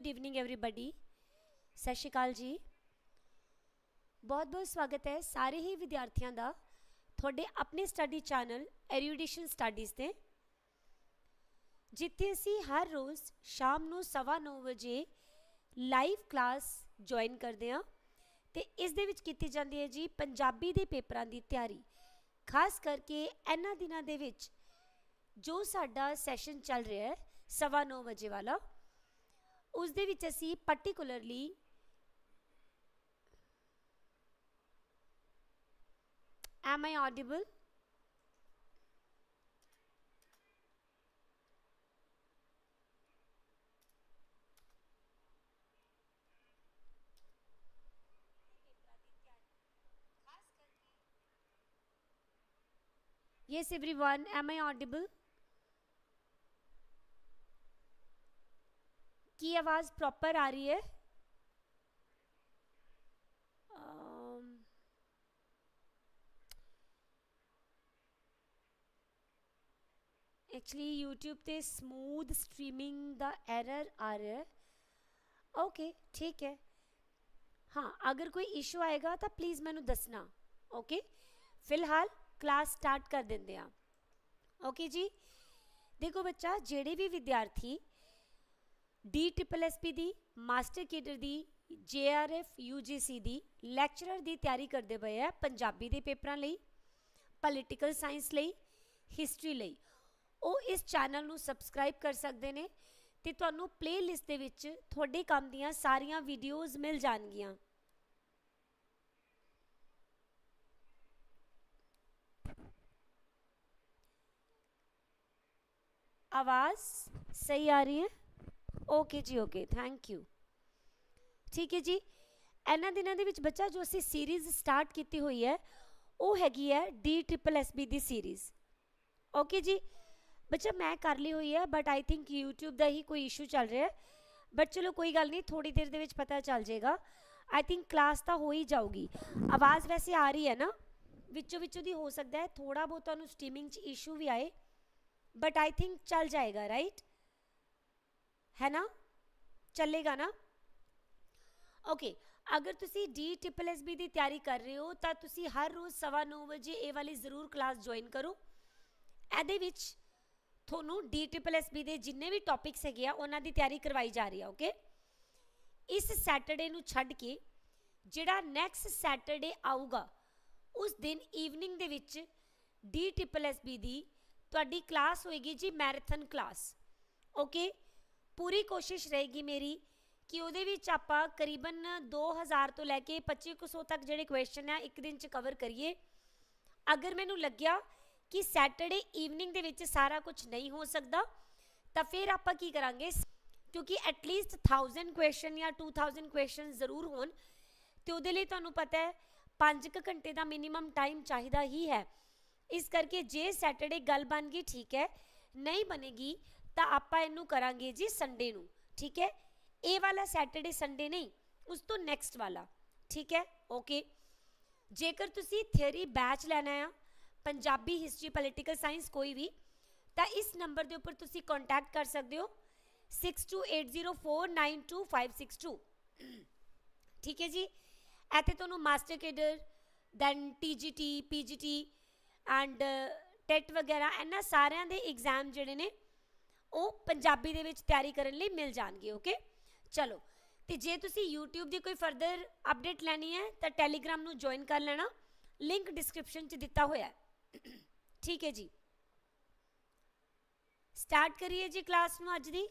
Good evening everybody ਸਤਿ ਸ਼੍ਰੀ ਅਕਾਲ ਜੀ ਬਹੁਤ ਬਹੁਤ ਸਵਾਗਤ ਹੈ ਸਾਰੇ ਹੀ ਵਿਦਿਆਰਥੀਆਂ ਦਾ ਤੁਹਾਡੇ ਆਪਣੇ ਸਟੱਡੀ ਚੈਨਲ ਐਰੀਡੀਸ਼ਨ ਸਟੱਡੀਜ਼ ਤੇ ਜਿੱਥੇ ਅਸੀਂ ਹਰ ਰੋਜ਼ ਸ਼ਾਮ ਨੂੰ 9:30 ਵਜੇ ਲਾਈਵ ਕਲਾਸ ਜੁਆਇਨ ਕਰਦੇ ਹਾਂ ਤੇ ਇਸ ਦੇ ਵਿੱਚ ਕੀਤੀ ਜਾਂਦੀ ਹੈ ਜੀ ਪੰਜਾਬੀ ਦੇ ਪੇਪਰਾਂ ਦੀ ਤਿਆਰੀ ਖਾਸ ਕਰਕੇ ਇਹਨਾਂ ਦਿਨਾਂ ਦੇ ਵਿੱਚ ਜੋ ਸਾਡਾ ਸੈਸ਼ਨ ਚੱਲ ਰਿਹਾ ਹੈ 9:30 ਵਜੇ ਵਾਲਾ ਉਸ ਦੇ ਵਿੱਚ ਅਸੀਂ particularly am i audible yes everyone am i audible ਕੀ ਆਵਾਜ਼ ਪ੍ਰੋਪਰ ਆ ਰਹੀ ਹੈ ਅਮ, ਐਕਚੁਅਲੀ YouTube ਤੇ ਸਮੂਥ ਸਟ੍ਰੀਮਿੰਗ ਦਾ ਐਰਰ ਆ ਰਿਹਾ ਹੈ ਓਕੇ ਠੀਕ ਹੈ ਹਾਂ ਅਗਰ ਕੋਈ ਇਸ਼ੂ ਆਏਗਾ ਤਾਂ ਪਲੀਜ਼ ਮੈਨੂੰ ਦੱਸਣਾ ਓਕੇ ਫਿਲਹਾਲ ਕਲਾਸ ਸਟਾਰਟ ਕਰ ਦਿੰਦੇ ਆ ਓਕੇ ਜੀ ਦੇਖੋ ਬੱਚਾ ਜਿਹੜੇ ਵੀ ਵਿਦਿਆਰਥੀ ਡੀ ਟ੍ਰਿਪਲ ਐਸਪੀ ਦੀ, ਮਾਸਟਰ ਕੇਡਰ ਦੀ ਜੇਆਰਐਫ ਯੂਜੀਸੀ ਦੀ ਲੈਕਚਰਰ ਦੀ ਤਿਆਰੀ ਕਰਦੇ ਪਏ ਆ ਪੰਜਾਬੀ ਦੇ ਪੇਪਰਾਂ ਲਈ ਪੋਲੀਟੀਕਲ ਸਾਇੰਸ ਲਈ ਹਿਸਟਰੀ ਲਈ। ਉਹ ਇਸ ਚੈਨਲ ਨੂੰ ਸਬਸਕ੍ਰਾਈਬ ਕਰ ਸਕਦੇ ਨੇ ਤੇ ਤੁਹਾਨੂੰ ਪਲੇਲਿਸਟ ਦੇ ਵਿੱਚ ਤੁਹਾਡੇ ਕੰਮ ਦੀਆਂ ਸਾਰੀਆਂ ਵੀਡੀਓਜ਼ ਮਿਲ ਜਾਣਗੀਆਂ। ਆਵਾਜ਼ ਸਹੀ ਆ ਰਹੀ ਹੈ? ਓਕੇ ਜੀ ਓਕੇ ਥੈਂਕ ਯੂ ਠੀਕ ਹੈ ਜੀ। ਇਹਨਾਂ ਦਿਨਾਂ ਦੇ ਵਿੱਚ ਬੱਚਾ ਜੋ ਅਸੀਂ ਸੀਰੀਜ਼ ਸਟਾਰਟ ਕੀਤੀ ਹੋਈ ਹੈ, ਉਹ ਹੈਗੀ ਹੈ ਡੀ ਟ੍ਰਿਪਲ ਐਸ ਬੀ ਦੀ ਸੀਰੀਜ਼ ਓਕੇ ਜੀ। ਬੱਚਾ ਮੈਂ ਕਰ ਲਈ ਹੋਈ ਹੈ ਬਟ ਆਈ ਥਿੰਕ YouTube ਦਾ ਹੀ ਕੋਈ ਇਸ਼ੂ ਚੱਲ ਰਿਹਾ ਹੈ। ਬਟ ਚਲੋ ਕੋਈ ਗੱਲ ਨਹੀਂ ਥੋੜੀ ਦੇਰ ਦੇ ਵਿੱਚ ਪਤਾ ਚੱਲ ਜਾਏਗਾ। ਆਈ ਥਿੰਕ ਕਲਾਸ ਤਾਂ ਹੋ ਹੀ ਜਾਊਗੀ। ਆਵਾਜ਼ ਵੈਸੇ ਆ ਰਹੀ ਹੈ ਨਾ। ਵਿੱਚੋਂ ਵਿੱਚੋਂ ਦੀ ਹੋ ਸਕਦਾ ਹੈ। ਥੋੜਾ ਬਹੁਤ ਤੁਹਾਨੂੰ ਸਟ੍ਰੀਮਿੰਗ 'ਚ ਇਸ਼ੂ ਵੀ ਆਏ। ਬਟ ਆਈ ਥਿੰਕ ਚੱਲ ਜਾਏਗਾ ਰਾਈਟ ਹੈ ਨਾ? ਚੱਲੇਗਾ ਨਾ? ਓਕੇ ਅਗਰ ਤੁਸੀਂ ਡੀ ਟ੍ਰਿਪਲ ਐਸ ਬੀ ਦੀ ਤਿਆਰੀ ਕਰ ਰਹੇ ਹੋ, ਤਾਂ ਤੁਸੀਂ ਹਰ ਰੋਜ਼ 9:30 ਵਜੇ ਇਹ ਵਾਲੀ ਜ਼ਰੂਰ ਕਲਾਸ ਜੁਆਇਨ ਕਰੋ। ਇਹਦੇ ਵਿੱਚ ਤੁਹਾਨੂੰ ਡੀ ਟ੍ਰਿਪਲ ਐਸ ਬੀ ਦੇ ਜਿੰਨੇ ਵੀ ਟੌਪਿਕਸ ਹੈਗੇ ਆ, ਉਹਨਾਂ ਦੀ ਤਿਆਰੀ ਕਰਵਾਈ ਜਾ ਰਹੀ ਆ ਓਕੇ ਇਸ ਸੈਟਰਡੇ ਨੂੰ ਛੱਡ ਕੇ ਜਿਹੜਾ ਨੈਕਸਟ ਸੈਟਰਡੇ ਆਊਗਾ, ਉਸ ਦਿਨ ਈਵਨਿੰਗ ਦੇ ਵਿੱਚ ਡੀ ਟ੍ਰਿਪਲ ਐਸ ਬੀ ਦੀ ਤੁਹਾਡੀ ਕਲਾਸ ਹੋਏਗੀ ਜੀ ਮੈਰਾਥਨ ਕਲਾਸ ਓਕੇ ਪੂਰੀ ਕੋਸ਼ਿਸ਼ ਰਹੇਗੀ ਮੇਰੀ ਕਿ ਉਹਦੇ ਵਿੱਚ ਆਪਾਂ ਕਰੀਬਨ 2000 ਤੋਂ ਲੈ ਕੇ 2500 ਤੱਕ ਜਿਹੜੇ ਕੁਐਸਚਨ ਆ, ਇੱਕ ਦਿਨ ਚ ਕਵਰ ਕਰੀਏ। ਅਗਰ ਮੈਨੂੰ ਲੱਗਿਆ ਕਿ ਸੈਟਰਡੇ ਈਵਨਿੰਗ ਦੇ ਵਿੱਚ ਸਾਰਾ ਕੁਝ ਨਹੀਂ ਹੋ ਸਕਦਾ, ਤਾਂ ਫਿਰ ਆਪਾਂ ਕੀ ਕਰਾਂਗੇ? ਕਿਉਂਕਿ ਐਟਲੀਸਟ 1000 ਕੁਐਸਚਨ ਜਾਂ 2000 ਕੁਐਸਚਨ ਜ਼ਰੂਰ ਹੋਣ। ਤੇ ਉਹਦੇ ਲਈ ਤੁਹਾਨੂੰ ਪਤਾ ਹੈ 5 ਘੰਟੇ ਦਾ ਮਿਨੀਮਮ ਟਾਈਮ ਚਾਹੀਦਾ ਹੀ ਹੈ। ਇਸ ਕਰਕੇ ਜੇ ਸੈਟਰਡੇ ਗੱਲ ਬਣ ਗਈ, ਠੀਕ ਹੈ। ਨਹੀਂ ਬਣੇਗੀ ਤਾਂ ਆਪਾਂ ਇਹਨੂੰ ਕਰਾਂਗੇ ਜੀ ਸੰਡੇ ਨੂੰ, ਠੀਕ ਹੈ? ਇਹ ਵਾਲਾ ਸੈਟਰਡੇ ਸੰਡੇ ਨਹੀਂ, ਉਸ ਤੋਂ ਨੈਕਸਟ ਵਾਲਾ, ਠੀਕ ਹੈ? ਓਕੇ ਜੇਕਰ ਤੁਸੀਂ ਥਿਉਰੀ ਬੈਚ ਲੈਣਾ ਆ, ਪੰਜਾਬੀ ਹਿਸਟਰੀ ਪੋਲੀਟੀਕਲ ਸਾਇੰਸ ਕੋਈ ਵੀ, ਤਾਂ ਇਸ ਨੰਬਰ ਦੇ ਉੱਪਰ ਤੁਸੀਂ ਕੰਟੈਕਟ ਕਰ ਸਕਦੇ ਹੋ 6280492562 ਠੀਕ ਹੈ ਜੀ? ਇੱਥੇ ਤੁਹਾਨੂੰ master cadre then TGT PGT and TET ਵਗੈਰਾ, ਇਹਨਾਂ ਸਾਰਿਆਂ ਦੇ ਐਗਜ਼ਾਮ ਜਿਹੜੇ ਨੇ ਉਹ ਪੰਜਾਬੀ ਦੇ ਵਿੱਚ ਤਿਆਰੀ ਕਰਨ ਲਈ ਮਿਲ ਜਾਣਗੇ ਓਕੇ ਚਲੋ, ਤੇ ਜੇ ਤੁਸੀਂ YouTube ਦੀ ਕੋਈ ਫਰਦਰ ਅਪਡੇਟ ਲੈਣੀ ਹੈ, ਤਾਂ Telegram ਨੂੰ ਜੁਆਇਨ ਕਰ ਲੈਣਾ। ਲਿੰਕ ਡਿਸਕ੍ਰਿਪਸ਼ਨ 'ਚ ਦਿੱਤਾ ਹੋਇਆ ਹੈ। ਠੀਕ ਹੈ ਜੀ। ਸਟਾਰਟ ਕਰੀਏ ਜੀ ਕਲਾਸ ਨੂੰ ਅੱਜ ਦੀ।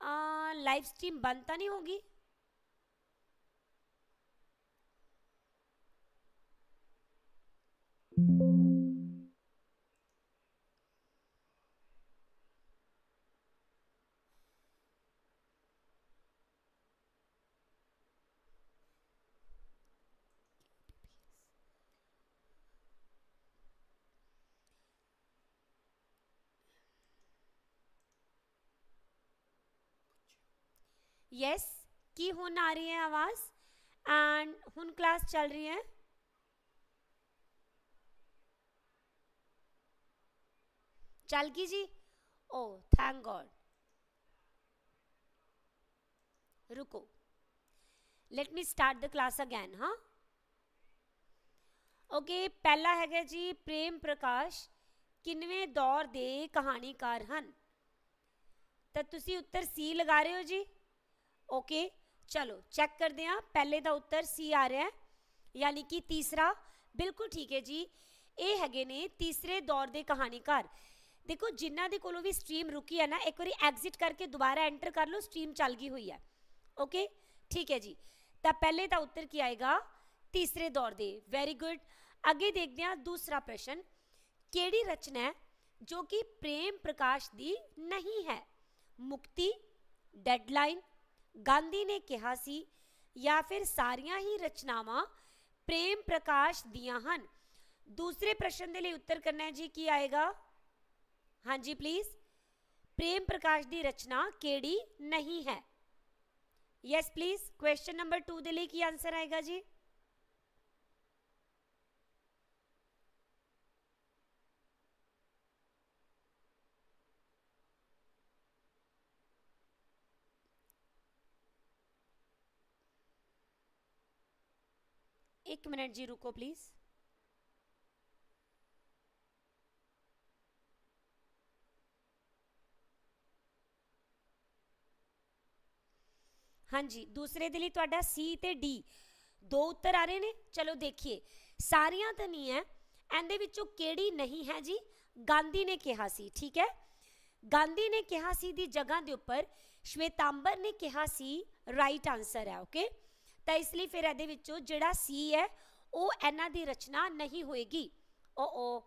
ਆ ਲਾਈਵ ਸਟ੍ਰੀਮ ਬੰਦ ਤਾਂ ਨਹੀਂ ਹੋਗੀ? यस की हुन आ रही है आवाज़? एंड हुन क्लास चल रही है? चल की जी? ओ थैंक गॉड रुको। Let me start the class again हाँ? ओके पहला ਹੈਗਾ जी प्रेम प्रकाश, किनवे दौर दे कहानीकार हैं तो उत्तर सी लगा रहे हो जी? ਓਕੇ ਚਲੋ ਚੈੱਕ ਕਰਦੇ ਹਾਂ ਪਹਿਲੇ ਦਾ ਉੱਤਰ ਸੀ ਆ ਰਿਹਾ ਹੈ ਯਾਨੀ ਕਿ ਤੀਸਰਾ ਬਿਲਕੁਲ ਠੀਕ ਹੈ ਜੀ ਇਹ ਹੈਗੇ ਨੇ ਤੀਸਰੇ ਦੌਰ ਦੇ ਕਹਾਣੀਕਾਰ ਦੇਖੋ ਜਿਨ੍ਹਾਂ ਦੇ ਕੋਲੋਂ ਵੀ ਸਟ੍ਰੀਮ ਰੁਕੀ ਹੈ ਨਾ ਇੱਕ ਵਾਰੀ ਐਗਜ਼ਿਟ ਕਰਕੇ ਦੁਬਾਰਾ ਐਂਟਰ ਕਰ ਲਓ ਸਟ੍ਰੀਮ ਚੱਲ ਗਈ ਹੋਈ ਹੈ ਓਕੇ ਠੀਕ ਹੈ ਜੀ ਤਾਂ ਪਹਿਲੇ ਦਾ ਉੱਤਰ ਕੀ ਆਏਗਾ ਤੀਸਰੇ ਦੌਰ ਦੇ ਵੈਰੀ ਗੁੱਡ ਅੱਗੇ ਦੇਖਦੇ ਹਾਂ ਦੂਸਰਾ ਪ੍ਰਸ਼ਨ ਕਿਹੜੀ ਰਚਨਾ ਹੈ ਜੋ ਕਿ ਪ੍ਰੇਮ ਪ੍ਰਕਾਸ਼ ਦੀ ਨਹੀਂ ਹੈ ਮੁਕਤੀ ਡੈਡਲਾਈਨ ਗਾਂਧੀ ਨੇ ਕਿਹਾ ਸੀ ਜਾਂ ਫਿਰ ਸਾਰੀਆਂ ਹੀ ਰਚਨਾਵਾਂ ਪ੍ਰੇਮ ਪ੍ਰਕਾਸ਼ ਦੀਆਂ ਹਨ ਦੂਸਰੇ ਪ੍ਰਸ਼ਨ ਦੇ ਲਈ ਉੱਤਰ ਕਰਨਾ ਹੈ ਜੀ ਕੀ ਆਏਗਾ ਹਾਂਜੀ ਪਲੀਜ਼ ਪ੍ਰੇਮ ਪ੍ਰਕਾਸ਼ ਦੀ ਰਚਨਾ ਕਿਹੜੀ ਨਹੀਂ ਹੈ ਯੈਸ ਪਲੀਜ਼ ਕੁਐਸਚਨ ਨੰਬਰ 2 ਦੇ ਲਈ ਕੀ ਆਨਸਰ ਆਏਗਾ ਜੀ ਇੱਕ ਮਿੰਟ ਜੀ ਰੁਕੋ ਪਲੀਜ਼ ਹਾਂਜੀ, ਦੂਸਰੇ ਦੇ ਲਈ ਤੁਹਾਡਾ ਸੀ ਤੇ ਡੀ ਦੋ ਉੱਤਰ ਆ ਰਹੇ ਨੇ, ਚਲੋ ਦੇਖੀਏ। ਸਾਰੀਆਂ ਤਾਂ ਨਹੀਂ ਹੈ, ਇਹਦੇ ਵਿੱਚੋਂ ਕਿਹੜੀ ਨਹੀਂ ਹੈ ਜੀ? ਗਾਂਧੀ ਨੇ ਕਿਹਾ ਸੀ, ਠੀਕ ਹੈ? ਗਾਂਧੀ ਨੇ ਕਿਹਾ ਸੀ ਦੀ ਜਗ੍ਹਾ ਦੇ ਉੱਪਰ, ਸ਼ਵੇਤਾਂਬਰ ਨੇ ਕਿਹਾ ਸੀ ਰਾਈਟ ਆਨਸਰ ਹੈ ਓਕੇ ਤਾਂ ਇਸ ਲਈ ਫਿਰ ਇਹਦੇ ਵਿੱਚੋਂ ਜਿਹੜਾ ਸੀ ਹੈ, ਉਹ ਇਹਨਾਂ ਦੀ ਰਚਨਾ ਨਹੀਂ ਹੋਏਗੀ। ਓ ਓ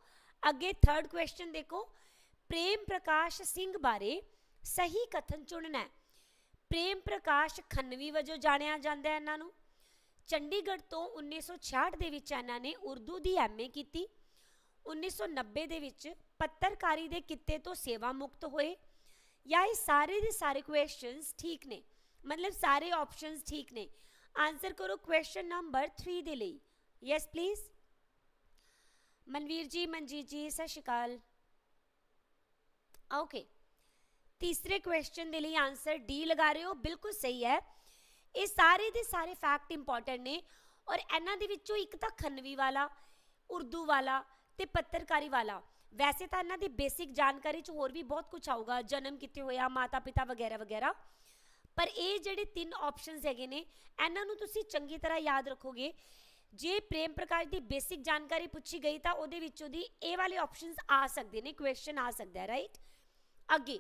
ਅੱਗੇ ਥਰਡ ਕੁਐਸਚਨ ਦੇਖੋ। ਪ੍ਰੇਮ ਪ੍ਰਕਾਸ਼ ਸਿੰਘ ਬਾਰੇ ਸਹੀ ਕਥਨ ਚੁਣਨਾ ਹੈ। ਪ੍ਰੇਮ ਪ੍ਰਕਾਸ਼ ਖੰਨਵੀ ਵਜੋਂ ਜਾਣਿਆ ਜਾਂਦਾ ਹੈ ਇਹਨਾਂ ਨੂੰ। ਚੰਡੀਗੜ੍ਹ ਤੋਂ 1966 ਦੇ ਵਿੱਚ ਇਹਨਾਂ ਨੇ ਉਰਦੂ ਦੀ ਐਮਏ ਕੀਤੀ। 1990 ਦੇ ਵਿੱਚ ਪੱਤਰਕਾਰੀ ਦੇ ਕਿੱਤੇ ਤੋਂ ਸੇਵਾ ਮੁਕਤ ਹੋਏ। ਜਾਂ ਇਹ ਸਾਰੇ ਦੇ ਸਾਰੇ ਕੁਐਸਚਨਸ ਠੀਕ ਨੇ। ਮਤਲਬ ਸਾਰੇ ਆਪਸ਼ਨਸ ਠੀਕ ਨੇ। ਆਨਸਰ ਕਰੋ ਕੁਐਸਚਨ ਨੰਬਰ 3 ਦੇ ਲਈ। ਯੈਸ ਪਲੀਜ਼ ਮਨਵੀਰ ਜੀ, ਮਨਜੀਤ ਜੀ, ਸਤਿ ਸ਼੍ਰੀ ਅਕਾਲ। ਓਕੇ ਤੀਸਰੇ ਕੁਐਸਚਨ ਦੇ ਲਈ ਆਨਸਰ ਡੀ ਲਗਾ ਰਹੇ ਹੋ। ਬਿਲਕੁਲ ਸਹੀ ਹੈ। ਇਹ ਸਾਰੇ ਦੇ ਸਾਰੇ ਫੈਕਟ ਇੰਪੋਰਟੈਂਟ ਨੇ ਔਰ ਇਹਨਾਂ ਦੇ ਵਿੱਚੋਂ ਇੱਕ ਤਾਂ ਖੰਨਵੀ ਵਾਲਾ, ਉਰਦੂ ਵਾਲਾ ਤੇ ਪੱਤਰਕਾਰੀ ਵਾਲਾ। ਵੈਸੇ ਤਾਂ ਇਹਨਾਂ ਦੀ ਬੇਸਿਕ ਜਾਣਕਾਰੀ 'ਚ ਹੋਰ ਵੀ ਬਹੁਤ ਕੁਝ ਆਊਗਾ। ਜਨਮ ਕਿੱਥੇ ਹੋਇਆ ਮਾਤਾ ਪਿਤਾ ਵਗੈਰਾ ਵਗੈਰਾ ਪਰ ਇਹ ਜਿਹੜੇ ਤਿੰਨ ਆਪਸ਼ਨਸ ਹੈਗੇ ਨੇ, ਇਹਨਾਂ ਨੂੰ ਤੁਸੀਂ ਚੰਗੀ ਤਰ੍ਹਾਂ ਯਾਦ ਰੱਖੋਗੇ। ਜੇ ਪ੍ਰੇਮ ਪ੍ਰਕਾਸ਼ ਦੀ ਬੇਸਿਕ ਜਾਣਕਾਰੀ ਪੁੱਛੀ ਗਈ ਤਾਂ ਉਹਦੇ ਵਿੱਚੋਂ ਦੀ ਇਹ ਵਾਲੇ ਆਪਸ਼ਨਸ ਆ ਸਕਦੇ ਨੇ ਕੁਐਸਚਨ ਆ ਸਕਦਾ ਹੈ ਰਾਈਟ ਅੱਗੇ,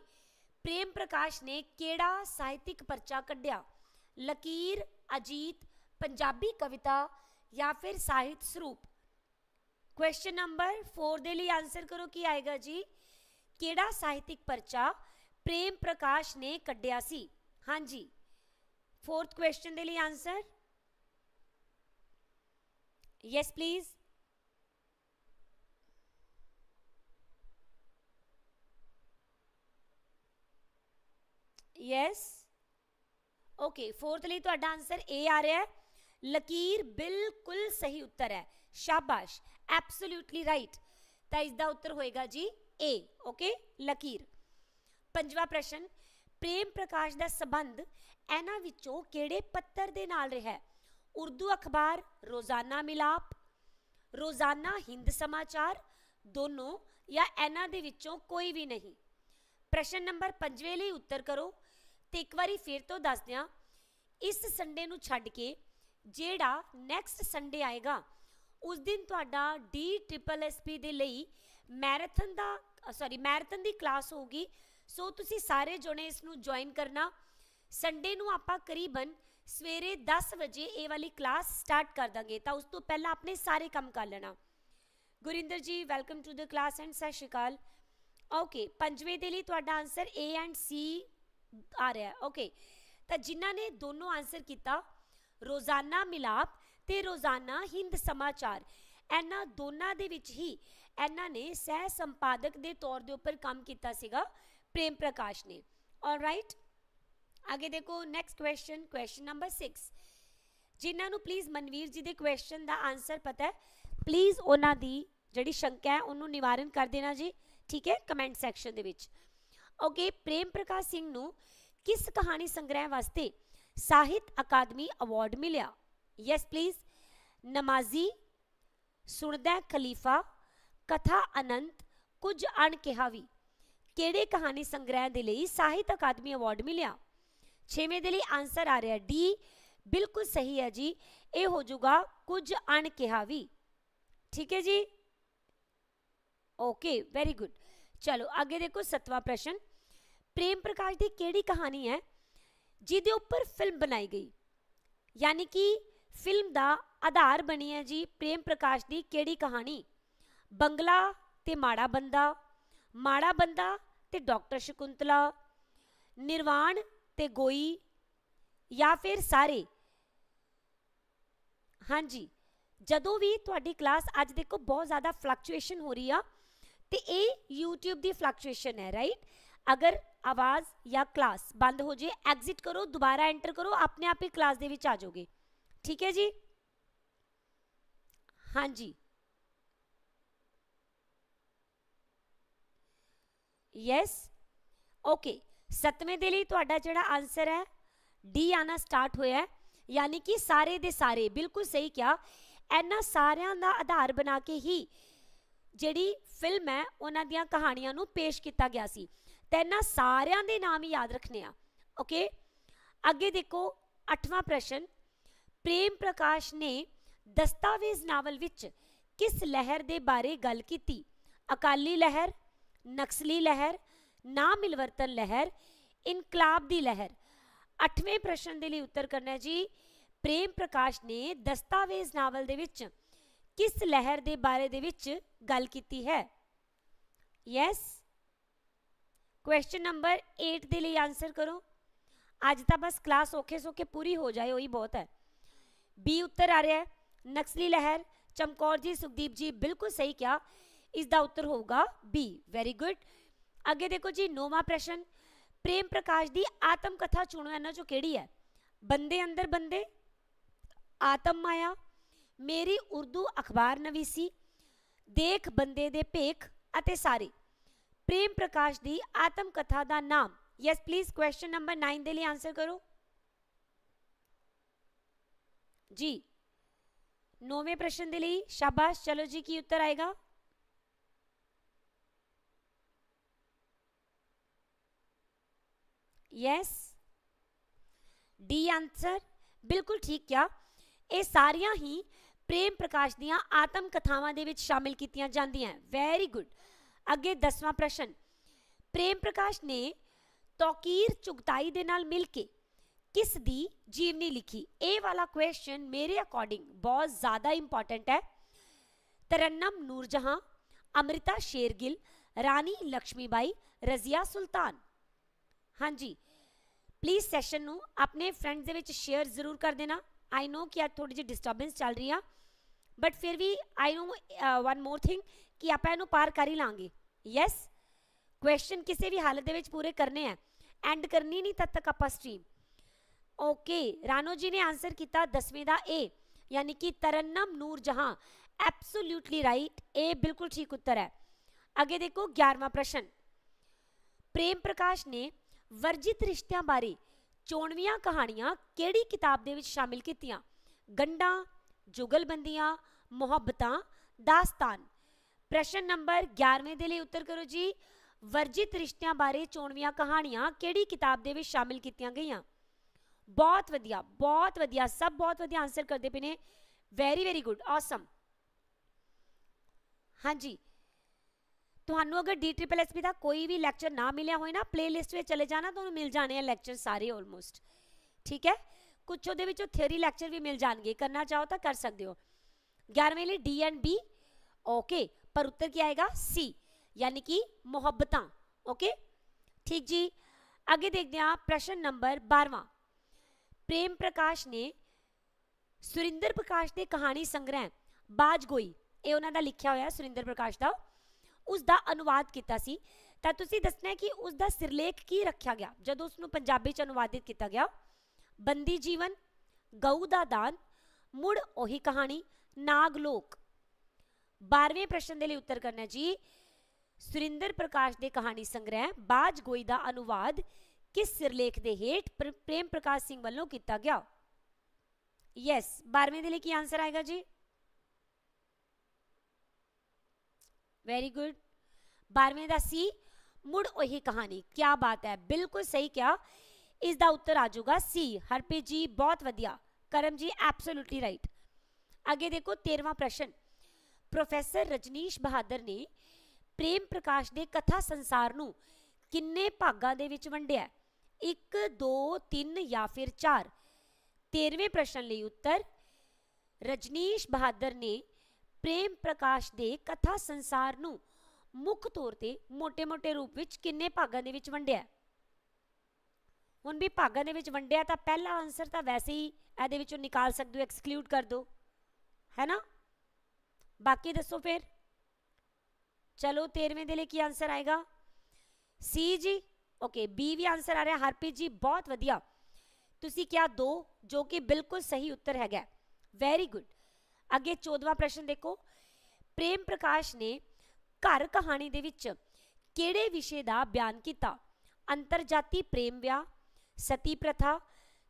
ਪ੍ਰੇਮ ਪ੍ਰਕਾਸ਼ ਨੇ ਕਿਹੜਾ ਸਾਹਿਤਿਕ ਪਰਚਾ ਕੱਢਿਆ? ਲਕੀਰ, ਅਜੀਤ, ਪੰਜਾਬੀ ਕਵਿਤਾ ਜਾਂ ਫਿਰ ਸਾਹਿਤ ਸਰੂਪ? ਕੁਐਸਚਨ ਨੰਬਰ 4 ਦੇ ਲਈ ਆਨਸਰ ਕਰੋ, ਕੀ ਆਏਗਾ ਜੀ? ਕਿਹੜਾ ਸਾਹਿਤਿਕ ਪਰਚਾ ਪ੍ਰੇਮ ਪ੍ਰਕਾਸ਼ ਨੇ ਕੱਢਿਆ ਸੀ? ਹਾਂਜੀ ਫੋਰਥ ਕੁਐਸਚਨ ਦੇ ਲਈ answer yes please yes okay fourth ਲਈ ਤੁਹਾਡਾ ਆਨਸਰ ਏ ਆ ਰਿਹਾ ਹੈ। ਲਕੀਰ ਬਿਲਕੁਲ ਸਹੀ ਉੱਤਰ ਹੈ। ਸ਼ਾਬਾਸ਼। ਐਬਸੋਲੂਟਲੀ ਰਾਈਟ ਤਾਂ ਇਸ ਦਾ ਉੱਤਰ ਹੋਏਗਾ ਜੀ ਏ ਓਕੇ ਲਕੀਰ। ਪੰਜਵਾਂ ਪ੍ਰਸ਼ਨ। ਪ੍ਰੇਮ ਪ੍ਰਕਾਸ਼ ਦਾ ਸਬੰਧ ਇਹਨਾਂ ਵਿੱਚੋਂ ਕਿਹੜੇ ਪੱਤਰ ਦੇ ਨਾਲ ਰਿਹਾ ਹੈ? ਉਰਦੂ ਅਖਬਾਰ, ਰੋਜ਼ਾਨਾ ਮਿਲਾਪ, ਰੋਜ਼ਾਨਾ ਹਿੰਦ ਸਮਾਚਾਰ, ਦੋਨੋਂ ਜਾਂ ਇਹਨਾਂ ਦੇ ਵਿੱਚੋਂ ਕੋਈ ਵੀ ਨਹੀਂ? ਪ੍ਰਸ਼ਨ ਨੰਬਰ 5ਵੇਂ ਲਈ ਉੱਤਰ ਕਰੋ ਤੇ ਇੱਕ ਵਾਰੀ ਫਿਰ ਤੋਂ ਦੱਸ ਦਿਆਂ ਇਸ ਸੰਡੇ ਨੂੰ ਛੱਡ ਕੇ ਜਿਹੜਾ ਨੈਕਸਟ ਸੰਡੇ ਆਏਗਾ, ਉਸ ਦਿਨ ਤੁਹਾਡਾ ਡੀ ਟ੍ਰਿਪਲ ਐਸਪੀ ਦੇ ਲਈ ਮੈਰਾਥਨ ਦਾ ਸੌਰੀ ਮੈਰਾਥਨ ਦੀ ਕਲਾਸ ਹੋਊਗੀ ਸੋ ਤੁਸੀਂ ਸਾਰੇ ਜਣੇ ਇਸ ਨੂੰ ਜੁਆਇਨ ਕਰਨਾ। ਸੰਡੇ ਨੂੰ ਆਪਾਂ ਕਰੀਬਨ ਸਵੇਰੇ 10 ਵਜੇ ਇਹ ਵਾਲੀ ਕਲਾਸ ਸਟਾਰਟ ਕਰ ਦਾਂਗੇ, ਤਾਂ ਉਸ ਤੋਂ ਪਹਿਲਾਂ ਆਪਣੇ ਸਾਰੇ ਕੰਮ ਕਰ ਲੈਣਾ। Gurinder ji welcome to the class and Sat Shri Akal. Okay ਪੰਜਵੇਂ ਦੇ ਲਈ ਤੁਹਾਡਾ ਆਨਸਰ A ਐਂਡ C ਆ ਰਿਹਾ ਓਕੇ ਤਾਂ ਜਿਨ੍ਹਾਂ ਨੇ ਦੋਨੋਂ ਆਨਸਰ ਕੀਤਾ, ਰੋਜ਼ਾਨਾ ਮਿਲਾਪ ਤੇ ਰੋਜ਼ਾਨਾ ਹਿੰਦ ਸਮਾਚਾਰ। ਇਹਨਾਂ ਦੋਨਾਂ ਦੇ ਵਿੱਚ ਹੀ ਇਹਨਾਂ ਨੇ ਸਹਿ ਸੰਪਾਦਕ ਦੇ ਤੌਰ ਦੇ ਉੱਪਰ ਕੰਮ ਕੀਤਾ ਸੀਗਾ। ਪ੍ਰੇਮ ਪ੍ਰਕਾਸ਼ ਨੇ ਆਲਰਾਈਟ ਅੱਗੇ ਦੇਖੋ ਨੈਕਸਟ ਕੁਐਸਚਨ ਕੁਐਸਚਨ ਨੰਬਰ 6 ਜਿਨ੍ਹਾਂ ਨੂੰ ਪਲੀਜ਼ ਮਨਵੀਰ ਜੀ ਦੇ ਕੁਐਸਚਨ ਦਾ ਆਨਸਰ ਪਤਾ ਹੈ ਪਲੀਜ਼ ਉਹਨਾਂ ਦੀ ਜਿਹੜੀ ਸ਼ੰਕਾ ਹੈ ਉਹਨੂੰ ਨਿਵਾਰਨ ਕਰ ਦੇਣਾ ਜੀ ਠੀਕ ਹੈ ਕਮੈਂਟ ਸੈਕਸ਼ਨ ਦੇ ਵਿੱਚ ਓਕੇ ਪ੍ਰੇਮ ਪ੍ਰਕਾਸ਼ ਸਿੰਘ ਨੂੰ ਕਿਸ ਕਹਾਣੀ ਸੰਗ੍ਰਹਿ ਵਾਸਤੇ ਸਾਹਿਤ ਅਕਾਦਮੀ ਅਵਾਰਡ ਮਿਲਿਆ ਯੈਸ ਪਲੀਜ਼ ਨਮਾਜ਼ੀ ਸੁਣਦਾ ਖਲੀਫਾ ਕਥਾ ਅਨੰਤ ਕੁਝ ਅਣ ਕਿਹਾ ਵੀ ਕਿਹੜੇ ਕਹਾਣੀ ਸੰਗ੍ਰਹਿ ਦੇ ਲਈ ਸਾਹਿਤ ਅਕਾਦਮੀ ਅਵਾਰਡ ਮਿਲਿਆ? ਛੇਵੇਂ ਦੇ ਲਈ ਆਨਸਰ ਆ ਰਿਹਾ ਡੀ ਬਿਲਕੁਲ ਸਹੀ ਹੈ ਜੀ, ਇਹ ਹੋ ਜਾਊਗਾ ਕੁਝ ਅਣਕਿਹਾ ਵੀ ਠੀਕ ਹੈ ਜੀ? ਓਕੇ ਵੈਰੀ ਗੁੱਡ ਚਲੋ, ਅੱਗੇ ਦੇਖੋ ਸਤਵਾਂ ਪ੍ਰਸ਼ਨ। ਪ੍ਰੇਮ ਪ੍ਰਕਾਸ਼ ਦੀ ਕਿਹੜੀ ਕਹਾਣੀ ਹੈ ਜਿਹਦੇ ਉੱਪਰ ਫਿਲਮ ਬਣਾਈ ਗਈ? ਯਾਨੀ ਕਿ ਫਿਲਮ ਦਾ ਆਧਾਰ ਬਣੀ ਹੈ ਜੀ ਪ੍ਰੇਮ ਪ੍ਰਕਾਸ਼ ਦੀ ਕਿਹੜੀ ਕਹਾਣੀ? ਬੰਗਲਾ ਤੇ ਮਾੜਾ ਬੰਦਾ ਮਾੜਾ ਬੰਦਾ ਤੇ ਡਾਕਟਰ ਸ਼ਕੁੰਤਲਾ, ਨਿਰਵਾਣ ਤੇ ਗੋਈ ਜਾਂ ਫਿਰ ਸਾਰੇ। ਹਾਂਜੀ, ਜਦੋਂ ਵੀ ਤੁਹਾਡੀ ਕਲਾਸ ਅੱਜ ਦੇਖੋ ਬਹੁਤ ਜ਼ਿਆਦਾ ਫਲਕਚੁਏਸ਼ਨ ਹੋ ਰਹੀ ਆ ਤੇ ਇਹ YouTube ਦੀ ਫਲਕਚੁਏਸ਼ਨ ਹੈ ਰਾਈਟ ਅਗਰ ਆਵਾਜ਼ ਜਾਂ ਕਲਾਸ ਬੰਦ ਹੋ ਜੇ ਐਗਜ਼ਿਟ ਕਰੋ, ਦੁਬਾਰਾ ਐਂਟਰ ਕਰੋ, ਆਪਣੇ ਆਪ ਹੀ ਕਲਾਸ ਦੇ ਵਿੱਚ ਆ ਜਾਓਗੇ। ਠੀਕ ਹੈ ਜੀ? ਹਾਂਜੀ। ਯੈਸ ਓਕੇ ਸੱਤਵੇਂ ਦੇ ਲਈ ਤੁਹਾਡਾ ਜਿਹੜਾ ਆਨਸਰ ਹੈ ਡੀ ਆਣਾ ਸਟਾਰਟ ਹੋਇਆ ਯਾਨੀ ਕਿ ਸਾਰੇ ਦੇ ਸਾਰੇ, ਬਿਲਕੁਲ ਸਹੀ ਕਿਹਾ। ਇਹਨਾਂ ਸਾਰਿਆਂ ਦਾ ਆਧਾਰ ਬਣਾ ਕੇ ਹੀ ਜਿਹੜੀ ਫਿਲਮ ਹੈ, ਉਹਨਾਂ ਦੀਆਂ ਕਹਾਣੀਆਂ ਨੂੰ ਪੇਸ਼ ਕੀਤਾ ਗਿਆ ਸੀ। ਤੇ ਇਹਨਾਂ ਸਾਰਿਆਂ ਦੇ ਨਾਮ ਹੀ ਯਾਦ ਰੱਖਣੇ ਆ। ਓਕੇ ਅੱਗੇ ਦੇਖੋ 8ਵਾਂ ਪ੍ਰਸ਼ਨ। ਪ੍ਰੇਮ ਪ੍ਰਕਾਸ਼ ਨੇ ਦਸਤਾਵੇਜ਼ ਨਾਵਲ ਵਿੱਚ ਕਿਸ ਲਹਿਰ ਦੇ ਬਾਰੇ ਗੱਲ ਕੀਤੀ? ਅਕਾਲੀ ਲਹਿਰ ਨਕਸਲੀ ਲਹਿਰ ਨਾ ਮਿਲਵਰਤਨ ਲਹਿਰ, ਇਨਕਲਾਬ ਦੀ ਲਹਿਰ। 8ਵੇਂ ਪ੍ਰਸ਼ਨ ਦੇ ਲਈ ਉੱਤਰ ਕਰਨਾ ਹੈ ਜੀ। ਪ੍ਰੇਮ ਪ੍ਰਕਾਸ਼ ਨੇ ਦਸਤਾਵੇਜ਼ ਨਾਵਲ ਦੇ ਵਿੱਚ ਕਿਸ ਲਹਿਰ ਦੇ ਬਾਰੇ ਦੇ ਵਿੱਚ ਗੱਲ ਕੀਤੀ ਹੈ? ਯੈਸ ਕੁਐਸਚਨ ਨੰਬਰ 8 ਦੇ ਲਈ ਆਨਸਰ ਕਰੋ। ਅੱਜ ਤਾਂ ਬਸ ਕਲਾਸ ਔਖੇ ਸੌਖੇ ਪੂਰੀ ਹੋ ਜਾਏ, ਉਹੀ ਬਹੁਤ ਹੈ। ਬੀ ਉੱਤਰ ਆ ਰਿਹਾ ਹੈ। ਨਕਸਲੀ ਲਹਿਰ, ਚਮਕੌਰ ਜੀ, ਸੁਖਦੀਪ ਜੀ, ਬਿਲਕੁਲ ਸਹੀ ਕਿਹਾ। ਇਸ ਦਾ ਉੱਤਰ ਹੋਊਗਾ ਬੀ ਵੈਰੀ ਗੁੱਡ ਅੱਗੇ ਦੇਖੋ ਜੀ, ਨੌਵਾਂ ਪ੍ਰਸ਼ਨ। ਪ੍ਰੇਮ ਪ੍ਰਕਾਸ਼ ਦੀ ਆਤਮ ਕਥਾ ਚੁਣੋ, ਇਹਨਾਂ ਚੋਂ ਕਿਹੜੀ ਹੈ? ਬੰਦੇ ਅੰਦਰ ਬੰਦੇ, ਆਤਮ ਮਾਇਆ, ਮੇਰੀ ਉਰਦੂ ਅਖਬਾਰ ਨਵੀਸੀ, ਦੇਖ ਬੰਦੇ ਦੇ ਭੇਖ ਅਤੇ ਸਾਰੇ। ਪ੍ਰੇਮ ਪ੍ਰਕਾਸ਼ ਦੀ ਆਤਮ ਕਥਾ ਦਾ ਨਾਮ। ਯੈਸ ਪਲੀਜ਼ ਕੁਐਸਚਨ ਨੰਬਰ 9 ਦੇ ਲਈ ਆਨਸਰ ਕਰੋ। ਜੀ। ਨੌਵੇਂ ਪ੍ਰਸ਼ਨ ਦੇ ਲਈ ਸ਼ਾਬਾਸ਼। ਚਲੋ ਜੀ, ਕੀ ਉੱਤਰ ਆਏਗਾ? ਯੈਸ ਡੀ ਆਨਸਰ ਬਿਲਕੁਲ ਠੀਕ ਕਿਹਾ। ਇਹ ਸਾਰੀਆਂ ਹੀ ਪ੍ਰੇਮ ਪ੍ਰਕਾਸ਼ ਦੀਆਂ ਆਤਮ ਕਥਾਵਾਂ ਦੇ ਵਿੱਚ ਸ਼ਾਮਿਲ ਕੀਤੀਆਂ ਜਾਂਦੀਆਂ। ਵੈਰੀ ਗੁੱਡ ਅੱਗੇ 10ਵਾਂ ਪ੍ਰਸ਼ਨ। ਪ੍ਰੇਮ ਪ੍ਰਕਾਸ਼ ਨੇ ਤੌਕੀਰ ਚੁਗਤਾਈ ਦੇ ਨਾਲ ਮਿਲ ਕੇ ਕਿਸ ਦੀ ਜੀਵਨੀ ਲਿਖੀ? ਇਹ ਵਾਲਾ ਕੁਐਸਚਨ ਮੇਰੇ ਅਕੋਰਡਿੰਗ ਬਹੁਤ ਜ਼ਿਆਦਾ ਇੰਪੋਰਟੈਂਟ ਹੈ। ਤਰਨਮ ਨੂਰਜਹਾਂ, ਅਮ੍ਰਿਤਾ ਸ਼ੇਰਗਿਲ, ਰਾਣੀ ਲక్ష్ਮੀਬਾਈ ਰਜ਼ੀਆ ਸੁਲਤਾਨ। ਹਾਂਜੀ। ਪਲੀਜ਼ ਸੈਸ਼ਨ ਨੂੰ ਆਪਣੇ ਫਰੈਂਡਸ ਦੇ ਵਿੱਚ ਸ਼ੇਅਰ ਜ਼ਰੂਰ ਕਰ ਦੇਣਾ। ਆਈ ਨੋ ਕਿ ਅੱਜ ਥੋੜੀ ਜਿਹੀ ਡਿਸਟਰਬੈਂਸ ਚੱਲ ਰਹੀ ਆ। ਬਟ ਫਿਰ ਵੀ ਆਈ ਨੋ ਵਨ ਮੋਰ ਥਿੰਗ ਕਿ ਆਪਾਂ ਇਹਨੂੰ ਪਾਰ ਕਰ ਹੀ ਲਾਂਗੇ। ਯੈਸ ਕੁਐਸਚਨ ਕਿਸੇ ਵੀ ਹਾਲਤ ਦੇ ਵਿੱਚ ਪੂਰੇ ਕਰਨੇ ਆ। ਐਂਡ ਕਰਨੀ ਨਹੀਂ ਤਦ ਤੱਕ ਆਪਾਂ ਸਟ੍ਰੀਮ ਓਕੇ ਰਾਨੋ ਜੀ ਨੇ ਆਨਸਰ ਕੀਤਾ 10ਵੇਂ ਦਾ ਏ ਯਾਨੀ ਕਿ ਤਰਨਮ ਨੂਰ ਜਹਾਂ। ਐਬਸੋਲੂਟਲੀ ਰਾਈਟ ਇਹ ਬਿਲਕੁਲ ਠੀਕ ਉੱਤਰ ਹੈ। ਅੱਗੇ ਦੇਖੋ 11ਵਾਂ ਪ੍ਰਸ਼ਨ। ਪ੍ਰੇਮ ਪ੍ਰਕਾਸ਼ ਨੇ ਵਰਜਿਤ ਰਿਸ਼ਤਿਆਂ ਬਾਰੇ ਚੋਣਵੀਆਂ ਕਹਾਣੀਆਂ ਕਿਹੜੀ ਕਿਤਾਬ ਦੇ ਵਿੱਚ ਸ਼ਾਮਿਲ ਕੀਤੀਆਂ? ਗੰਡਾਂ, ਜੁਗਲਬੰਦੀਆਂ, ਮੁਹੱਬਤਾਂ, ਦਾਸਤਾਨ। ਪ੍ਰਸ਼ਨ ਨੰਬਰ 11ਵੇਂ ਦੇ ਲਈ ਉੱਤਰ ਕਰੋ ਜੀ। ਵਰਜਿਤ ਰਿਸ਼ਤਿਆਂ ਬਾਰੇ ਚੋਣਵੀਆਂ ਕਹਾਣੀਆਂ ਕਿਹੜੀ ਕਿਤਾਬ ਦੇ ਵਿੱਚ ਸ਼ਾਮਿਲ ਕੀਤੀਆਂ ਗਈਆਂ? ਬਹੁਤ ਵਧੀਆ ਬਹੁਤ ਵਧੀਆ, ਸਭ ਬਹੁਤ ਵਧੀਆ ਆਨਸਰ ਕਰਦੇ ਪਏ ਨੇ। ਵੈਰੀ ਵੈਰੀ ਗੁੱਡ ਆਸਮ ਹਾਂਜੀ ਤੁਹਾਨੂੰ ਅਗਰ DSSP ਦਾ ਕੋਈ ਵੀ ਲੈਕਚਰ ਨਾ ਮਿਲਿਆ ਹੋਏ ਨਾ ਪਲੇਲਿਸਟ ਵਿੱਚ ਚਲੇ ਜਾਣਾ, ਤੁਹਾਨੂੰ ਮਿਲ ਜਾਣੇ ਆ ਲੈਕਚਰ ਸਾਰੇ ਆਲਮੋਸਟ ਠੀਕ ਹੈ? ਕੁਝ ਉਹਦੇ ਵਿੱਚੋਂ ਥਿਉਰੀ ਲੈਕਚਰ ਵੀ ਮਿਲ ਜਾਣਗੇ। ਕਰਨਾ ਚਾਹੋ ਤਾਂ ਕਰ ਸਕਦੇ ਹੋ। 11ਵੇਂ ਲਈ ਡੀ ਐਂਡ ਬੀ ਓਕੇ ਪਰ ਉੱਤਰ ਕੀ ਆਏਗਾ? ਸੀ ਯਾਨੀ ਕਿ ਮੁਹੱਬਤਾਂ ਓਕੇ ਠੀਕ ਜੀ? ਅੱਗੇ ਦੇਖਦੇ ਹਾਂ ਪ੍ਰਸ਼ਨ ਨੰਬਰ 12ਵਾਂ ਪ੍ਰੇਮ ਪ੍ਰਕਾਸ਼ ਨੇ ਸੁਰਿੰਦਰ ਪ੍ਰਕਾਸ਼ ਦੇ ਕਹਾਣੀ ਸੰਗ੍ਰਹਿ, ਬਾਜ ਗੋਈ, ਇਹ ਉਹਨਾਂ ਦਾ ਲਿਖਿਆ ਹੋਇਆ ਸੁਰਿੰਦਰ ਪ੍ਰਕਾਸ਼ ਦਾ। ਉਸ ਦਾ ਅਨੁਵਾਦ ਕੀਤਾ ਸੀ। ਤਾਂ ਤੁਸੀਂ ਦੱਸਣਾ ਕਿ ਉਸ ਦਾ ਸਿਰਲੇਖ ਕੀ ਰੱਖਿਆ ਗਿਆ? ਜਦੋਂ ਉਸ ਨੂੰ ਪੰਜਾਬੀ ਚ ਅਨੁਵਾਦਿਤ ਕੀਤਾ ਗਿਆ, ਬੰਦੀ ਜੀਵਨ, ਗਊ ਦਾ ਦਾਨ, ਮੁੜ ਉਹੀ ਕਹਾਣੀ ਨਾਗਲੋਕ 12ਵੇਂ ਪ੍ਰਸ਼ਨ ਦੇ ਲਈ ਉੱਤਰ ਕਰਨਾ ਜੀ। ਸੁਰਿੰਦਰ ਪ੍ਰਕਾਸ਼ ਦੇ ਕਹਾਣੀ ਸੰਗ੍ਰਹਿ, ਬਾਜ ਗੋਈ ਦਾ ਅਨੁਵਾਦ ਕਿਸ ਸਿਰਲੇਖ ਦੇ ਹੇਠ ਪ੍ਰੇਮ ਪ੍ਰਕਾਸ਼ ਸਿੰਘ ਵੱਲੋਂ ਕੀਤਾ ਗਿਆ? ਯੈਸ 12ਵੇਂ ਦੇ ਲਈ ਕੀ ਆਨਸਰ ਆਏਗਾ ਜੀ? ਵੈਰੀ ਗੁੱਡ 12ਵੇਂ ਦਾ ਸੀ ਮੁੜ ਉਹੀ ਕਹਾਣੀ ਕੀ ਬਾਤ ਹੈ ਬਿਲਕੁਲ ਸਹੀ ਕਿਹਾ ਇਸ ਦਾ ਉੱਤਰ ਆ ਜਾਊਗਾ ਸੀ ਹਰਪ੍ਰੀਤ ਜੀ ਬਹੁਤ ਵਧੀਆ ਕਰਮ ਜੀ ਐਬਸੋਲੂਟਲੀ ਰਾਈਟ ਅੱਗੇ ਦੇਖੋ 13ਵਾਂ ਪ੍ਰਸ਼ਨ ਪ੍ਰੋਫੈਸਰ ਰਜਨੀਸ਼ ਬਹਾਦਰ ਨੇ ਪ੍ਰੇਮ ਪ੍ਰਕਾਸ਼ ਦੇ ਕਥਾ ਸੰਸਾਰ ਨੂੰ ਕਿੰਨੇ ਭਾਗਾਂ ਦੇ ਵਿੱਚ ਵੰਡਿਆ 1 2 3 ਜਾਂ ਫਿਰ 4 13ਵੇਂ ਪ੍ਰਸ਼ਨ ਲਈ ਉੱਤਰ ਰਜਨੀਸ਼ ਬਹਾਦਰ ਨੇ ਪ੍ਰੇਮ ਪ੍ਰਕਾਸ਼ ਦੇ ਕਥਾ ਸੰਸਾਰ ਨੂੰ ਮੁੱਖ ਤੌਰ ਤੇ ਮੋٹے-ਮੋٹے ਰੂਪ ਵਿੱਚ ਕਿੰਨੇ ਭਾਗਾਂ ਦੇ ਵਿੱਚ ਵੰਡਿਆ ਹੁਣ ਵੀ ਭਾਗਾਂ ਦੇ ਵਿੱਚ ਵੰਡਿਆ ਤਾਂ ਪਹਿਲਾ ਆਨਸਰ ਤਾਂ ਵੈਸੇ ਹੀ ਇਹਦੇ ਵਿੱਚੋਂ ਨਿਕਾਲ ਸਕਦੇ ਹੋ ਐਕਸਕਲੂਡ ਕਰ ਦਿਓ। ਹੈ ਨਾ? ਬਾਕੀ ਦੱਸੋ ਫਿਰ। ਚਲੋ 13ਵੇਂ ਦੇ ਲਈ ਕੀ ਆਨਸਰ ਆਏਗਾ? ਸੀ ਜੀ ਓਕੇ ਬੀ ਵੀ ਆਨਸਰ ਆ ਰਿਹਾ, ਹਰਪ੍ਰੀਤ ਜੀ, ਬਹੁਤ ਵਧੀਆ। ਤੁਸੀਂ ਕਿਹਾ ਦੋ, ਜੋ ਕਿ ਬਿਲਕੁਲ ਸਹੀ ਉੱਤਰ ਹੈਗਾ ਵੈਰੀ ਗੁੱਡ ਅੱਗੇ 14ਵਾਂ ਪ੍ਰਸ਼ਨ ਦੇਖੋ। ਪ੍ਰੇਮ ਪ੍ਰਕਾਸ਼ ਨੇ ਘਰ ਕਹਾਣੀ ਦੇ ਵਿੱਚ ਕਿਹੜੇ ਵਿਸ਼ੇ ਦਾ ਬਿਆਨ ਕੀਤਾ? ਅੰਤਰਜਾਤੀ ਪ੍ਰੇਮ ਵਿਆਹ, ਸਤੀ ਪ੍ਰਥਾ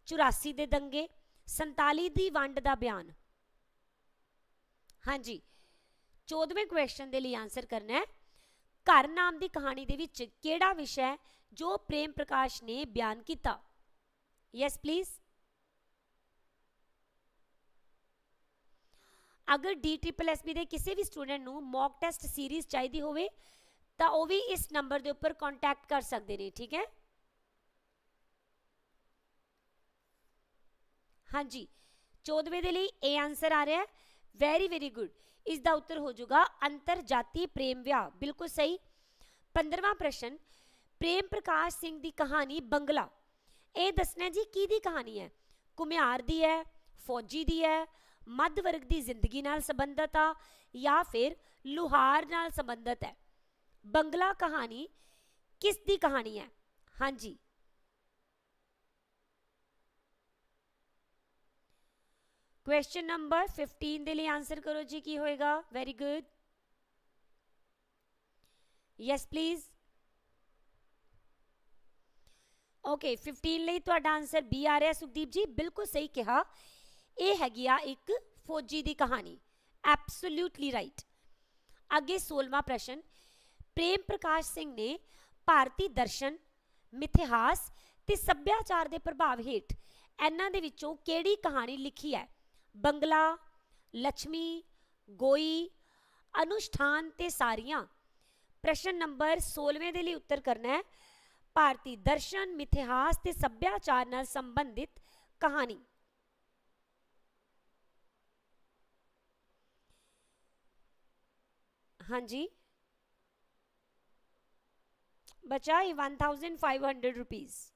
84 ਦੇ ਦੰਗੇ 47 ਦੀ ਵੰਡ ਦਾ ਬਿਆਨ। ਹਾਂਜੀ 14ਵੇਂ ਕੁਐਸਚਨ ਦੇ ਲਈ ਆਨਸਰ ਕਰਨਾ ਹੈ। ਘਰ ਨਾਮ ਦੀ ਕਹਾਣੀ ਦੇ ਵਿੱਚ ਕਿਹੜਾ ਵਿਸ਼ਾ ਹੈ ਜੋ ਪ੍ਰੇਮ ਪ੍ਰਕਾਸ਼ ਨੇ ਬਿਆਨ ਕੀਤਾ? ਯੈਸ ਪਲੀਜ਼ ਅਗਰ ਡੀ ਟ੍ਰਿਪਲ DSSB ਦੇ ਕਿਸੇ ਵੀ ਸਟੂਡੈਂਟ ਨੂੰ ਮੌਕ ਟੈਸਟ ਸੀਰੀਜ਼ ਚਾਹੀਦੀ ਹੋਵੇ, ਤਾਂ ਉਹ ਵੀ ਇਸ ਨੰਬਰ ਦੇ ਉੱਪਰ ਕੰਟੈਕਟ ਕਰ ਸਕਦੇ ਨੇ, ਠੀਕ ਹੈ? ਹਾਂਜੀ 14ਵੇਂ ਦੇ ਲਈ ਇਹ ਆਨਸਰ ਆ ਰਿਹਾ ਹੈ। ਵੈਰੀ ਵੈਰੀ ਗੁੱਡ ਇਸ ਦਾ ਉੱਤਰ ਹੋ ਜਾਊਗਾ ਅੰਤਰਜਾਤੀ ਪ੍ਰੇਮ ਵਿਆਹ। ਬਿਲਕੁਲ ਸਹੀ। 15ਵਾਂ ਪ੍ਰਸ਼ਨ, ਪ੍ਰੇਮ ਪ੍ਰਕਾਸ਼ ਸਿੰਘ ਦੀ ਕਹਾਣੀ ਬੰਗਲਾ। ਇਹ ਦੱਸਣਾ ਜੀ ਕਿਹਦੀ ਕਹਾਣੀ ਹੈ? ਕੁਮਿਆਰ ਦੀ ਹੈ, ਫੌਜੀ ਦੀ ਹੈ ਮੱਧ ਵਰਗ ਦੀ ਜ਼ਿੰਦਗੀ ਨਾਲ ਸੰਬੰਧਤ ਆ ਜਾਂ ਫਿਰ ਲੁਹਾਰ ਨਾਲ ਸੰਬੰਧਤ ਹੈ ਬੰਗਲਾ ਕਹਾਣੀ ਕਿਸ ਦੀ ਕਹਾਣੀ ਹੈ ਹਾਂਜੀ ਕੁਐਸਚਨ ਨੰਬਰ 15 ਦੇ ਲਈ ਆਨਸਰ ਕਰੋ ਜੀ ਕੀ ਹੋਏਗਾ very good yes please okay 15 ਲਈ ਤੁਹਾਡਾ ਆਨਸਰ ਬੀ ਆ ਰਿਹਾ, ਸੁਖਦੀਪ ਜੀ, ਬਿਲਕੁਲ ਸਹੀ ਕਿਹਾ। ਇਹ ਹੈਗੀ ਆ ਇੱਕ ਫੌਜੀ ਦੀ ਕਹਾਣੀ। ਐਬਸੋਲੂਟਲੀ ਰਾਈਟ ਅੱਗੇ 16ਵਾਂ ਪ੍ਰਸ਼ਨ, ਪ੍ਰੇਮ ਪ੍ਰਕਾਸ਼ ਸਿੰਘ ਨੇ ਭਾਰਤੀ ਦਰਸ਼ਨ, ਮਿਥਿਹਾਸ ਤੇ ਸੱਭਿਆਚਾਰ ਦੇ ਪ੍ਰਭਾਵ ਹੇਠ ਇਹਨਾਂ ਦੇ ਵਿੱਚੋਂ ਕਿਹੜੀ ਕਹਾਣੀ ਲਿਖੀ ਹੈ? ਬੰਗਲਾ ਲక్ష్ਮੀ ਗੋਈ, ਅਨੁਸ਼ਠਾਨ ਤੇ ਸਾਰੀਆਂ। ਪ੍ਰਸ਼ਨ ਨੰਬਰ 16ਵੇਂ ਦੇ ਲਈ ਉੱਤਰ ਕਰਨਾ ਹੈ। ਭਾਰਤੀ ਦਰਸ਼ਨ, ਮਿਥਿਹਾਸ ਤੇ ਸੱਭਿਆਚਾਰ ਨਾਲ ਸੰਬੰਧਿਤ ਕਹਾਣੀ। ਹਾਂਜੀ। ਬਚਾ ਇਹ 1500 ਰੁਪੀਸ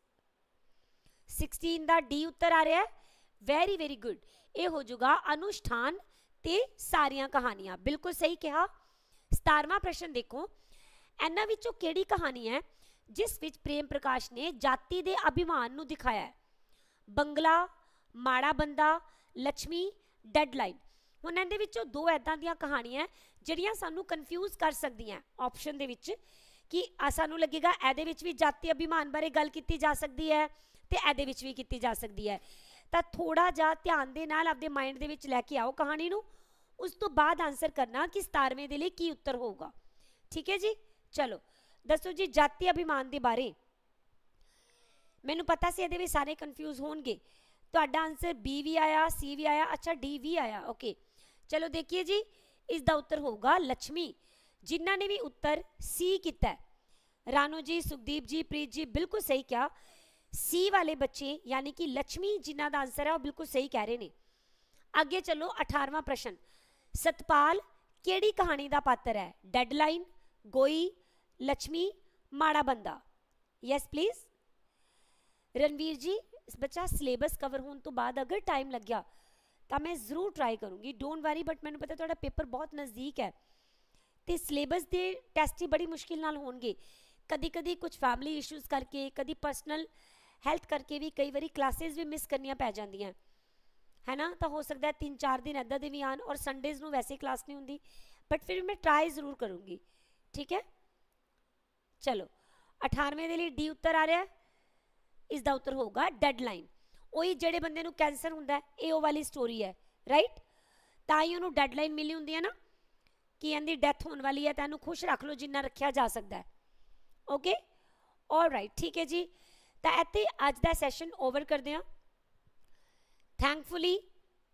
16 ਦਾ ਡੀ ਉੱਤਰ ਆ ਰਿਹਾ ਹੈ। ਵੈਰੀ ਵੈਰੀ ਗੁੱਡ ਇਹ ਹੋ ਜਾਊਗਾ ਅਨੁਸ਼ਠਾਨ ਤੇ ਸਾਰੀਆਂ ਕਹਾਣੀਆਂ। ਬਿਲਕੁਲ ਸਹੀ ਕਿਹਾ। 17ਵਾਂ ਪ੍ਰਸ਼ਨ ਦੇਖੋ। ਇਹਨਾਂ ਵਿੱਚੋਂ ਕਿਹੜੀ ਕਹਾਣੀ ਹੈ ਜਿਸ ਵਿੱਚ ਪ੍ਰੇਮ ਪ੍ਰਕਾਸ਼ ਨੇ ਜਾਤੀ ਦੇ ਅਭਿਮਾਨ ਨੂੰ ਦਿਖਾਇਆ ਹੈ? ਬੰਗਲਾ, ਮਾੜਾ ਬੰਦਾ ਲక్ష్ਮੀ ਡੈਡਲਾਈਨ ਹੁਣ ਇਹਦੇ ਵਿੱਚੋਂ ਦੋ ਐਦਾਂ ਦੀਆਂ ਕਹਾਣੀਆਂ ਜਿਹੜੀਆਂ ਸਾਨੂੰ ਕਨਫਿਊਜ਼ ਕਰ ਸਕਦੀਆਂ ਆਪਸ਼ਨ ਦੇ ਵਿੱਚ, ਕਿ ਸਾਨੂੰ ਲੱਗੇਗਾ ਇਹਦੇ ਵਿੱਚ ਵੀ ਜਾਤੀ ਅਭਿਮਾਨ ਬਾਰੇ ਗੱਲ ਕੀਤੀ ਜਾ ਸਕਦੀ ਹੈ ਤੇ ਇਹਦੇ ਵਿੱਚ ਵੀ ਕੀਤੀ ਜਾ ਸਕਦੀ ਹੈ। ਤਾਂ ਥੋੜਾ ਜਿਹਾ ਧਿਆਨ ਦੇ ਨਾਲ ਆਪਦੇ ਮਾਈਂਡ ਦੇ ਵਿੱਚ ਲੈ ਕੇ ਆਓ ਕਹਾਣੀ ਨੂੰ। ਉਸ ਤੋਂ ਬਾਅਦ ਆਨਸਰ ਕਰਨਾ ਕਿ 17ਵੇਂ ਦੇ ਲਈ ਕੀ ਉੱਤਰ ਹੋਊਗਾ। ਠੀਕ ਹੈ ਜੀ? ਚਲੋ, ਦੱਸੋ ਜੀ ਜਾਤੀ ਅਭਿਮਾਨ ਦੇ ਬਾਰੇ। ਮੈਨੂੰ ਪਤਾ ਸੀ ਇਹਦੇ ਵਿੱਚ ਸਾਰੇ ਕਨਫਿਊਜ਼ ਹੋਣਗੇ। ਤੁਹਾਡਾ ਆਨਸਰ ਬੀ ਵੀ ਆਇਆ ਸੀ ਵੀ ਆਇਆ, ਅੱਛਾ ਡੀ ਵੀ ਆਇਆ ਓਕੇ ਚਲੋ ਦੇਖੀਏ ਜੀ। ਇਸ ਦਾ ਉੱਤਰ ਹੋਊਗਾ ਲక్ష్ਮੀ ਜਿਨ੍ਹਾਂ ਨੇ ਵੀ ਉੱਤਰ ਸੀ ਕੀਤਾ ਰਾਨੋ ਜੀ, ਸੁਖਦੀਪ ਜੀ, ਪ੍ਰੀਤ ਜੀ, ਬਿਲਕੁਲ ਸਹੀ ਕਿਹਾ। ਸੀ ਵਾਲੇ ਬੱਚੇ, ਯਾਨੀ ਕਿ ਲక్ష్ਮੀ ਜਿਨ੍ਹਾਂ ਦਾ ਆਨਸਰ ਹੈ, ਉਹ ਬਿਲਕੁਲ ਸਹੀ ਕਹਿ ਰਹੇ ਨੇ। ਅੱਗੇ ਚੱਲੋ 18ਵਾਂ ਪ੍ਰਸ਼ਨ। ਸਤਪਾਲ ਕਿਹੜੀ ਕਹਾਣੀ ਦਾ ਪਾਤਰ ਹੈ? ਡੈਡਲਾਈਨ, ਗੋਈ ਲక్ష్ਮੀ ਮਾੜਾ ਬੰਦਾ? ਯੈਸ ਪਲੀਜ਼ ਰਣਵੀਰ ਜੀ, ਬੱਚਾ, ਸਿਲੇਬਸ ਕਵਰ ਹੋਣ ਤੋਂ ਬਾਅਦ ਅਗਰ ਟਾਈਮ ਲੱਗਿਆ ਤਾਂ ਮੈਂ ਜ਼ਰੂਰ ਟਰਾਈ ਕਰੂੰਗੀ। ਡੋਂਟ ਵਰੀ ਬਟ ਮੈਨੂੰ ਪਤਾ ਤੁਹਾਡਾ ਪੇਪਰ ਬਹੁਤ ਨਜ਼ਦੀਕ ਹੈ। ਤੇ ਸਿਲੇਬਸ ਦੇ ਟੈਸਟ ਹੀ ਬੜੀ ਮੁਸ਼ਕਿਲ ਨਾਲ ਹੋਣਗੇ। ਕਦੀ ਕਦੀ ਕੁਝ ਫੈਮਿਲੀ ਇਸ਼ੂਜ਼ ਕਰਕੇ, ਕਦੀ ਪਰਸਨਲ ਹੈਲਥ ਕਰਕੇ ਵੀ ਕਈ ਵਾਰੀ ਕਲਾਸਿਸ ਵੀ ਮਿਸ ਕਰਨੀਆਂ ਪੈ ਜਾਂਦੀਆਂ। ਹੈ ਨਾ ਤਾਂ ਹੋ ਸਕਦਾ ਹੈ 3-4 ਦਿਨ ਐਦਾਂ ਦੇ ਵੀ ਆਣ ਔਰ ਸੰਡੇਜ਼ ਨੂੰ ਵੈਸੇ ਕਲਾਸ ਨਹੀਂ ਹੁੰਦੀ। ਬਟ ਫਿਰ ਮੈਂ ਟਰਾਈ ਜ਼ਰੂਰ ਕਰੂੰਗੀ। ਠੀਕ ਹੈ? ਚਲੋ। 98ਵੇਂ ਦੇ ਲਈ ਡੀ ਉੱਤਰ ਆ ਰਿਹਾ। ਇਸ ਦਾ ਉੱਤਰ ਹੋਊਗਾ ਡੈਡਲਾਈਨ ਉਹੀ ਜਿਹੜੇ ਬੰਦੇ ਨੂੰ ਕੈਂਸਰ ਹੁੰਦਾ ਇਹ ਉਹ ਵਾਲੀ ਸਟੋਰੀ ਹੈ ਰਾਈਟ ਤਾਂ ਹੀ ਉਹਨੂੰ ਡੈਡਲਾਈਨ ਮਿਲੀ ਹੁੰਦੀ ਹੈ ਨਾ, ਕਿ ਇਹਦੀ ਡੈਥ ਹੋਣ ਵਾਲੀ ਹੈ ਤਾਂ ਇਹਨੂੰ ਖੁਸ਼ ਰੱਖ ਲਓ ਜਿੰਨਾ ਰੱਖਿਆ ਜਾ ਸਕਦਾ ਹੈ। ਓਕੇ ਰਾਈਟ ਠੀਕ ਹੈ ਜੀ। ਤਾਂ ਇੱਥੇ ਅੱਜ ਦਾ ਸੈਸ਼ਨ ਓਵਰ ਕਰਦੇ ਹਾਂ। ਥੈਂਕਫੁਲੀ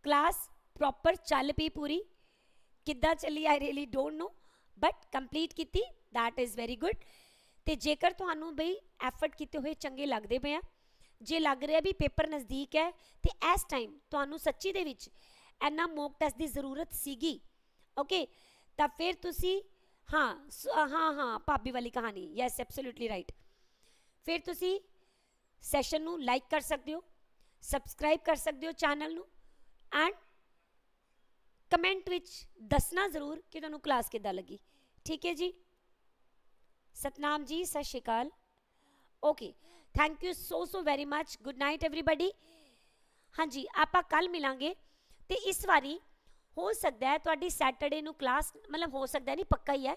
ਕਲਾਸ ਪ੍ਰੋਪਰ ਚੱਲ ਪਈ ਪੂਰੀ। ਕਿੱਦਾਂ ਚੱਲੀ I really don't know but complete ਕੀਤੀ, that ਇਜ਼ ਵੈਰੀ ਗੁੱਡ ਤੇ ਜੇਕਰ ਤੁਹਾਨੂੰ ਬਈ ਐਫਰਟ ਕੀਤੇ ਹੋਏ ਚੰਗੇ ਲੱਗਦੇ ਪਏ ਆ ਜੇ ਲੱਗ ਰਿਹਾ ਵੀ ਪੇਪਰ ਨਜ਼ਦੀਕ ਹੈ, ਤੇ ਇਸ ਟਾਈਮ ਤੁਹਾਨੂੰ ਸੱਚੀ ਦੇ ਵਿੱਚ ਐਨਾ ਮੋਕ ਟੈਸਟ ਦੀ ਜ਼ਰੂਰਤ ਸੀਗੀ ਓਕੇ ਤਾਂ ਫਿਰ ਤੁਸੀਂ, ਹਾਂ, ਸ- ਹਾਂ ਹਾਂ, ਭਾਬੀ ਵਾਲੀ ਕਹਾਣੀ ਯੈਸ ਐਬਸੋਲੂਟਲੀ ਰਾਈਟ ਫਿਰ ਤੁਸੀਂ ਸੈਸ਼ਨ ਨੂੰ ਲਾਈਕ ਕਰ ਸਕਦੇ ਹੋ ਸਬਸਕ੍ਰਾਈਬ ਕਰ ਸਕਦੇ ਹੋ ਚੈਨਲ ਨੂੰ ਐਂਡ ਕਮੈਂਟ ਵਿੱਚ ਦੱਸਣਾ ਜ਼ਰੂਰ ਕਿ ਤੁਹਾਨੂੰ ਕਲਾਸ ਕਿੱਦਾਂ ਲੱਗੀ, ਠੀਕ ਹੈ ਜੀ? Satnam ji, Sat Shri Akal okay thank you so so very much good night everybody ਹਾਂਜੀ, ਆਪਾਂ ਕੱਲ ਮਿਲਾਂਗੇ ਤੇ ਇਸ ਵਾਰੀ ਹੋ ਸਕਦਾ ਹੈ ਤੁਹਾਡੀ ਸੈਟਰਡੇ ਨੂੰ ਕਲਾਸ ਮਤਲਬ ਹੋ ਸਕਦਾ ਨਹੀਂ, ਪੱਕਾ ਹੀ ਹੈ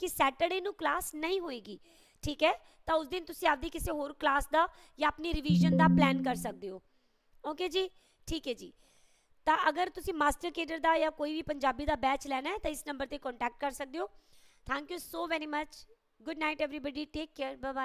ਕਿ ਸੈਟਰਡੇ ਨੂੰ ਕਲਾਸ ਨਹੀਂ ਹੋਏਗੀ। ਠੀਕ ਹੈ? ਤਾਂ ਉਸ ਦਿਨ ਤੁਸੀਂ ਆਪਦੀ ਕਿਸੇ ਹੋਰ ਕਲਾਸ ਦਾ ਜਾਂ ਆਪਣੀ ਰਿਵੀਜ਼ਨ ਦਾ ਪਲਾਨ ਕਰ ਸਕਦੇ ਹੋ। ਓਕੇ ਜੀ? ਠੀਕ ਹੈ ਜੀ। ਤਾਂ ਅਗਰ ਤੁਸੀਂ ਮਾਸਟਰ ਕੇਡਰ ਦਾ ਜਾਂ ਕੋਈ ਵੀ ਪੰਜਾਬੀ ਦਾ ਬੈਚ ਲੈਣਾ ਹੈ ਤਾਂ ਇਸ ਨੰਬਰ ਤੇ ਕੰਟੈਕਟ ਕਰ ਸਕਦੇ ਹੋ। Thank you so very much good night everybody take care bye